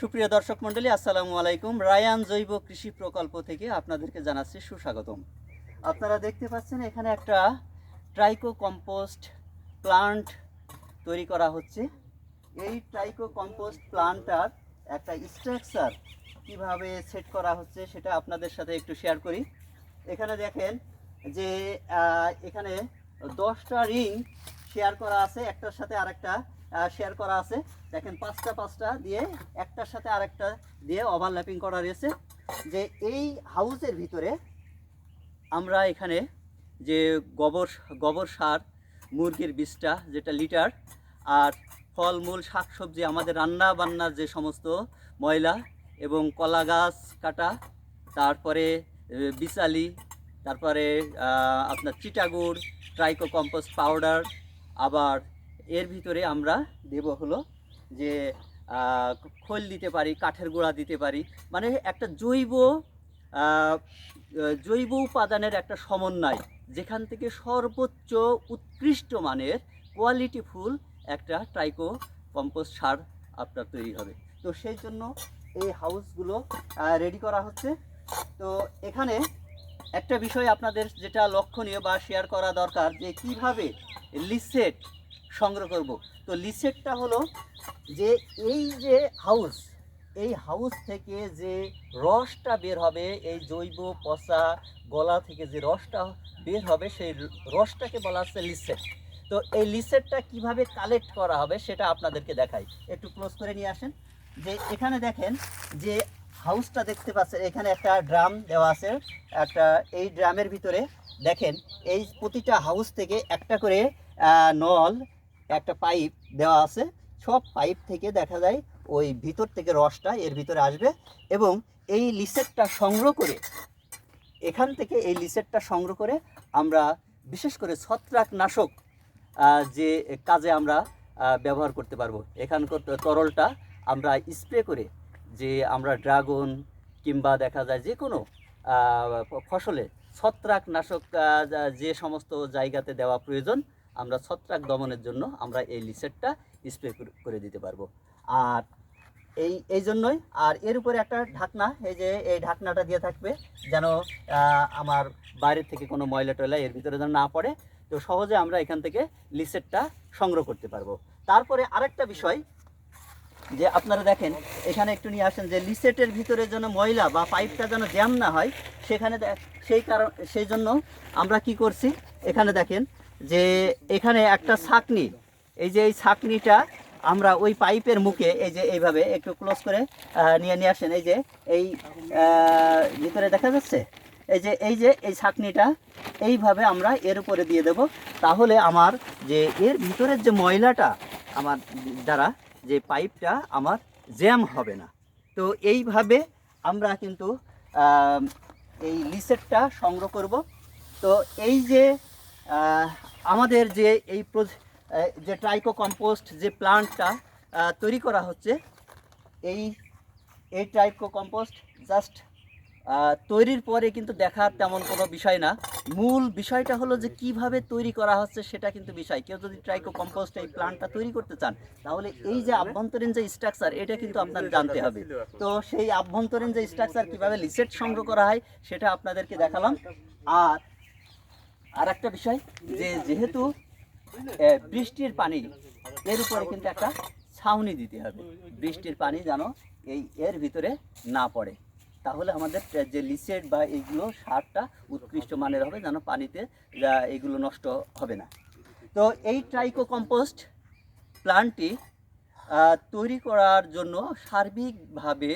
সুপ্রিয় দর্শক মণ্ডলী, আসসালামু আলাইকুম। রায়ান জৈব কৃষি প্রকল্প থেকে আপনাদেরকে জানাচ্ছি সুস্বাগতম। আপনারা দেখতে পাচ্ছেন এখানে একটা ট্রাইকো কম্পোস্ট প্লান্ট তৈরি করা হচ্ছে। এই ট্রাইকো কম্পোস্ট প্লান্টটার একটা স্ট্রাকচার কীভাবে সেট করা হচ্ছে সেটা আপনাদের সাথে একটু শেয়ার করি। এখানে দেখেন যে এখানে দশটা রিং শেয়ার করা আছে, একটার সাথে আরেকটা শেয়ার করা আছে। দেখেন পাঁচটা পাঁচটা দিয়ে একটার সাথে আরেকটা দিয়ে ওভারল্যাপিং করা রয়েছে। যে এই হাউসের ভিতরে আমরা এখানে যে গোবর গোবর সার, মুরগির বিষটা যেটা লিটার, আর ফলমূল, শাকসবজি, আমাদের রান্না বান্নার যে সমস্ত ময়লা এবং কলা গাছ কাটা, তারপরে বিচালি তারপরে আপনার চিটাগুড় ট্রাইকো কম্পোস্ট পাউডার আবার এর ভিতরে আমরা দেব হলো যে খোল দিতে পারি, কাঠের গোড়া দিতে পারি। মানে একটা জৈব জৈব উপাদানের একটা সমন্বয়। যেখান থেকে সর্বোচ্চ উৎকৃষ্ট মানের কোয়ালিটি ফুল একটা ট্রাইকো কম্পোস্ট সার আপনার তৈরি হবে। তো সেই জন্য এই হাউসগুলো রেডি করা হচ্ছে। তো এখানে একটা বিষয় আপনাদের যেটা লক্ষণীয় বা শেয়ার করা দরকার যে কীভাবে লিসেট সংগ্রহ করব। তো লিসেটটা হলো যে এই যে হাউস, এই হাউস থেকে যে রসটা বের হবে, এই জৈব পচা গলা থেকে যে রসটা বের হবে, সেই রসটাকে বলা হচ্ছে লিসেট। তো এই লিসেটটা কীভাবে কালেক্ট করা হবে সেটা আপনাদেরকে দেখাই। একটু ক্লোজ করে নিয়ে আসেন। যে এখানে দেখেন যে হাউসটা দেখতে পাচ্ছেন, এখানে একটা ড্রাম দেওয়া আছে, একটা এই ড্রামের ভিতরে। দেখেন, এই প্রতিটা হাউস থেকে একটা করে নল একটা পাইপ দেওয়া আছে, সব পাইপ থেকে দেখা যায় ওই ভিতর থেকে রসটা এর ভিতরে আসবে এবং এই লিসেটটা সংগ্রহ করে, এখান থেকে এই লিসেটটা সংগ্রহ করে আমরা বিশেষ করে ছত্রাকনাশক যে কাজে আমরা ব্যবহার করতে পারব। এখানকার তরলটা আমরা স্প্রে করে যে আমরা ড্রাগন কিংবা দেখা যায় যে কোনো ফসলে ছত্রাকনাশক যে সমস্ত জায়গাতে দেওয়া প্রয়োজন আমরা ছত্রাক দমনের জন্য আমরা এই লিসেটটা স্প্রে করে দিতে পারব। আর এই এই জন্যই, আর এর উপরে একটা ঢাকনা, এই যে এই ঢাকনাটা দিয়ে থাকবে, যেন আমার বাইরের থেকে কোনো ময়লা টয়লা এর ভিতরে যেন না পড়ে, তো সহজে আমরা এখান থেকে লিসেটটা সংগ্রহ করতে পারব। তারপরে আরেকটা বিষয়, যে আপনারা দেখেন, এখানে একটু নিয়ে আসেন, যে লিসেটের ভিতরে যেন ময়লা বা পাইপটা যেন জ্যাম না হয়, সেখানে সেই কারণ, সেই জন্য আমরা কি করছি, এখানে দেখেন যে এখানে একটা ছাকনি, এই যে এই ছাকনিটা আমরা ওই পাইপের মুখে এই যে এইভাবে একটু ক্লোজ করে নিয়ে নিয়ে আসেন। এই যে এই ভিতরে দেখা যাচ্ছে? এই যে এই যে এই ছাকনিটা এইভাবে আমরা এর উপরে দিয়ে দেব। তাহলে আমার যে এর ভিতরের যে ময়লাটা, আমার দ্বারা যে পাইপটা আমার জ্যাম হবে না। তো এইভাবে আমরা কিন্তু এই লিসেটটা সংগ্রহ করব। তো এই যে আমাদের যে এই যে ট্রাইকো কম্পোস্ট যে প্লান্টটা তৈরি করা হচ্ছে, এই এই ট্রাইকো কম্পোস্ট জাস্ট তৈরির পরে কিন্তু দেখার তেমন কোনো বিষয় না। মূল বিষয়টা হলো যে কীভাবে তৈরি করা হচ্ছে সেটা কিন্তু বিষয়। কেউ যদি ট্রাইকো কম্পোস্ট এই প্লান্টটা তৈরি করতে চান, তাহলে এই যে আভ্যন্তরীণ যে স্ট্রাকচার এটা কিন্তু আপনার জানতে হবে। তো সেই আভ্যন্তরীণ যে স্ট্রাকচার কীভাবে লিসেট সংগ্রহ করা হয়, সেটা আপনাদেরকে দেখালাম। আর আর একটা বিষয় যে যেহেতু বৃষ্টির পানি, এর উপরে কিন্তু একটা ছাউনি দিতে হবে। বৃষ্টির পানি যেন এই এর ভিতরে না পড়ে। তাহলে আমাদের যে লিসেট বা এইগুলো সারটা উৎকৃষ্ট মানের হবে, যেন পানিতে এগুলো নষ্ট হবে না। তো এই ট্রাইকো কম্পোস্ট প্ল্যান্টটি তৈরি করার জন্য সার্বিকভাবে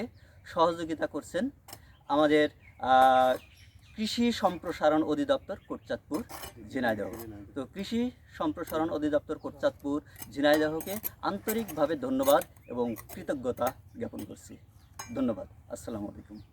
সহযোগিতা করছেন আমাদের কৃষি সম্প্রসারণ অধিদপ্তর কোটচাঁদপুর, ঝিনাইদহ। তো কৃষি সম্প্রসারণ অধিদপ্তর কোটচাঁদপুর, ঝিনাইদহকে আন্তরিকভাবে ধন্যবাদ এবং কৃতজ্ঞতা জ্ঞাপন করছি। ধন্যবাদ। আসসালামু আলাইকুম।